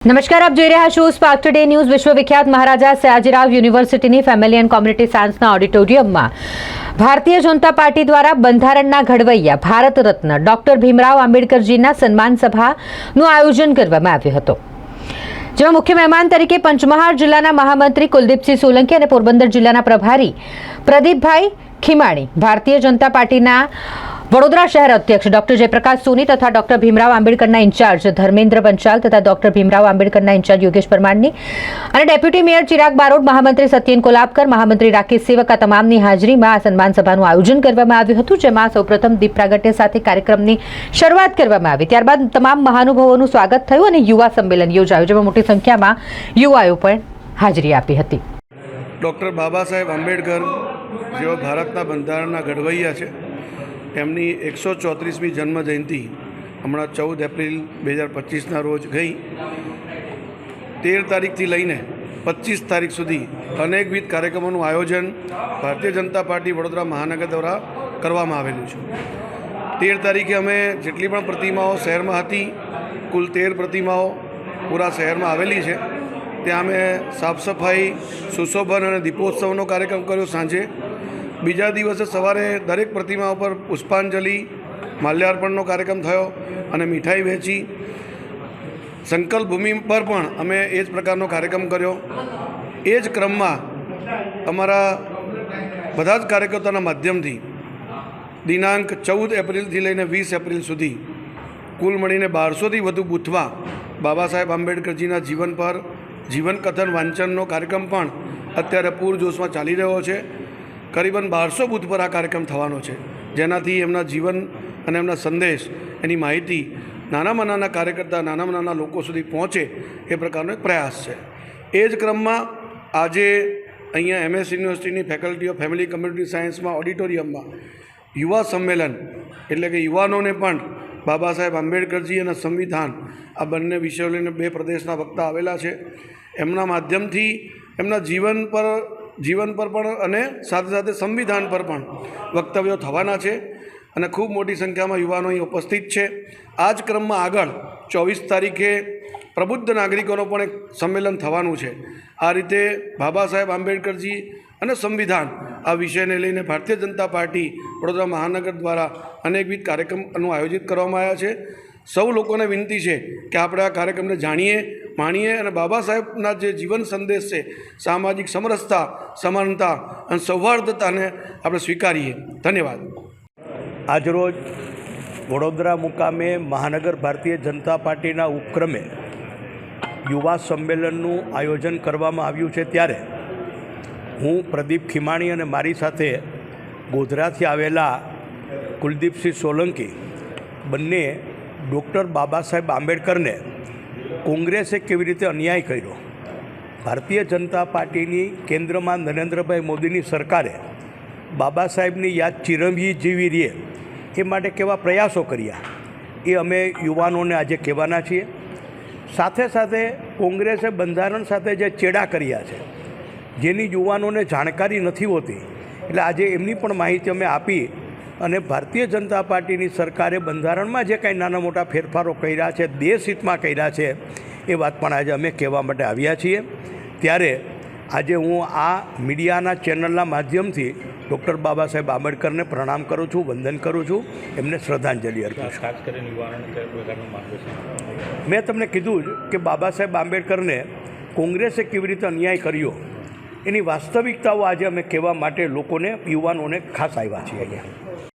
નમસ્કાર, આપ જોઈ રહ્યા છો સ્પાર્ક ટુડે ન્યૂઝ વિશ્વવિખ્યાત મહારાજા સયાજીરાવ યુનિવર્સિટીની ફેમિલી એન્ડ કોમ્યુનિટી સાયન્સના ઓડિટોરિયમમાં ભારતીય જનતા પાર્ટી દ્વારા બંધારણના ઘડવૈયા ભારત રત્ન ડોક્ટર ભીમરાવ આંબેડકરજીના સન્માન સભાનું આયોજન કરવામાં આવ્યું હતું. જેમાં મુખ્ય મહેમાન તરીકે પંચમહાલ જિલ્લાના મહામંત્રી કુલદીપસિંહ સોલંકી અને પોરબંદર જિલ્લાના પ્રભારી પ્રદીપભાઈ ખીમાણી ભારતીય જનતા પાર્ટીના વડોદરા શહેર અધ્યક્ષ ડોક્ટર જયપ્રકાશ સોની તથા ડોક્ટર ભીમરાવ આંબેડકરના ઇન્ચાર્જ ધર્મેન્દ્ર પંચાલ તથા ડોક્ટર ભીમરાવ આંબેડકરના ઇન્ચાર્જ યોગેશ પરમારની અને ડેપ્યુટી મેયર ચિરાગ બારોટ, મહામંત્રી સત્યેન કોલાબકર, મહામંત્રી રાકેશ સેવક તમામની હાજરીમાં આ સન્માન સભાનું આયોજન કરવામાં આવ્યું હતું, જેમાં સૌપ્રથમ દીપ પ્રાગટ્ય સાથે કાર્યક્રમની શરૂઆત કરવામાં આવી. ત્યારબાદ તમામ મહાનુભાવોનું સ્વાગત થયું અને યુવા સંમેલન યોજાયું, જેમાં મોટી સંખ્યામાં યુવાઓ પણ હાજરી આપી હતી. ડૉક્ટર બાબા સાહેબ આંબેડકર જેઓ ભારતના બંધારણના ઘડવૈયા છે એમની એકસો ચોત્રીસમી જન્મ જયંતિ હમણાં ચૌદ એપ્રિલ બે હજાર પચીસના રોજ ગઈ. તેર તારીખથી લઈને પચીસ તારીખ સુધી અનેકવિધ કાર્યક્રમોનું આયોજન ભારતીય જનતા પાર્ટી વડોદરા મહાનગર દ્વારા કરવામાં આવેલું છે. તેર તારીખે અમે જેટલી પણ પ્રતિમાઓ શહેરમાં હતી, કુલ તેર પ્રતિમાઓ પૂરા શહેરમાં આવેલી છે. ત્યાં અમે સાફ સફાઈ સુશોભન અને દીપોત્સવનો કાર્યક્રમ કર્યો સાંજે. બીજા દિવસે સવારે દરેક પ્રતિમા ઉપર પુષ્પાંજલિ, માલ્યાર્પણનો કાર્યક્રમ થયો અને મીઠાઈ વહેંચી. સંકલ્પ ભૂમિ પર પણ અમે એ જ પ્રકારનો કાર્યક્રમ કર્યો. એ જ ક્રમમાં અમારા બધા જ કાર્યકર્તાના માધ્યમથી દિનાંક ચૌદ એપ્રિલથી લઈને વીસ એપ્રિલ સુધી કુલ મળીને બારસોથી વધુ બૂથમાં બાબા સાહેબ આંબેડકરજીના જીવન પર જીવન કથન વાંચનનો કાર્યક્રમ પણ અત્યારે પૂરજોશમાં ચાલી રહ્યો છે. કરીબન બારસો બૂથ પર આ કાર્યક્રમ થવાનો છે. જેનાથી એમના જીવન અને એમના સંદેશ, એની માહિતી નાનામાં નાના કાર્યકર્તા, નાનામાં નાના લોકો સુધી પહોંચે એ પ્રકારનો એક પ્રયાસ છે. એ જ ક્રમમાં આજે અહીંયા એમએસ યુનિવર્સિટીની ફેકલ્ટી ઓફ ફેમિલી કમ્યુનિટી સાયન્સમાં ઓડિટોરિયમમાં યુવા સંમેલન, એટલે કે યુવાનોને પણ બાબા સાહેબ આંબેડકરજી અને સંવિધાન આ બંને વિષયો લઈને બે પ્રદેશના વક્તા આવેલા છે. એમના માધ્યમથી એમના જીવન પર જીવન પર પણ અને સાથે સાથે સંવિધાન પર પણ વક્તવ્યો થવાના છે અને ખૂબ મોટી સંખ્યામાં યુવાનો અહીં ઉપસ્થિત છે. આ જ ક્રમમાં આગળ ચોવીસ તારીખે પ્રબુદ્ધ નાગરિકોનો પણ એક સંમેલન થવાનું છે. આ રીતે બાબા સાહેબ આંબેડકરજી અને સંવિધાન આ વિષયને લઈને ભારતીય જનતા પાર્ટી, વડોદરા મહાનગર દ્વારા અનેકવિધ કાર્યક્રમનું આયોજિત કરવામાં આવ્યા છે. સૌ લોકોને વિનંતી છે કે આપણે આ કાર્યક્રમને જાણીએ માણીએ અને બાબા સાહેબના જે જીવન સંદેશ છે, સામાજિક સમરસતા, સમાનતા અને સૌહાર્દતાને આપણે સ્વીકારીએ. ધન્યવાદ. આજરોજ વડોદરા મુકામે મહાનગર ભારતીય જનતા પાર્ટીના ઉપક્રમે યુવા સંમેલનનું આયોજન કરવામાં આવ્યું છે ત્યારે હું પ્રદીપ ખીમાણી અને મારી સાથે ગોધરાથી આવેલા કુલદીપસિંહ સોલંકી, બંને ડૉક્ટર બાબા સાહેબ આંબેડકરને કોંગ્રેસે કેવી રીતે અન્યાય કર્યો? ભારતીય જનતા પાર્ટીની કેન્દ્રમાં નરેન્દ્રભાઈ મોદીની સરકારે બાબા સાહેબની યાદ ચિરંજી જીવી રહે એ માટે કેવા પ્રયાસો કર્યા? એ અમે યુવાનોને આજે કહેવાના છીએ. સાથે સાથે કોંગ્રેસે બંધારણ સાથે જે ચેડા કર્યા છે, જેની યુવાનોને જાણકારી નથી હોતી, એટલે આજે એમની પણ માહિતી અમે આપી અને ભારતીય જનતા પાર્ટીની સરકારે બંધારણમાં જે કાંઈ નાના મોટા ફેરફારો કર્યા છે દેશહિતમાં કર્યા છે એ વાત પણ આજે અમે કહેવા માટે આવ્યા છીએ. ત્યારે આજે હું આ મીડિયાના ચેનલના માધ્યમથી ડૉક્ટર બાબા સાહેબ આંબેડકરને પ્રણામ કરું છું વંદન કરું છું એમને શ્રદ્ધાંજલિ અર્પું છું? મેં તમને કીધું જ કે બાબા સાહેબ આંબેડકરને કોંગ્રેસે કેવી રીતે અન્યાય કર્યો એની વાસ્તવિકતાઓ આજે અમે કહેવા માટે લોકોને યુવાનોને ખાસ આવ્યા છીએ અહીંયા.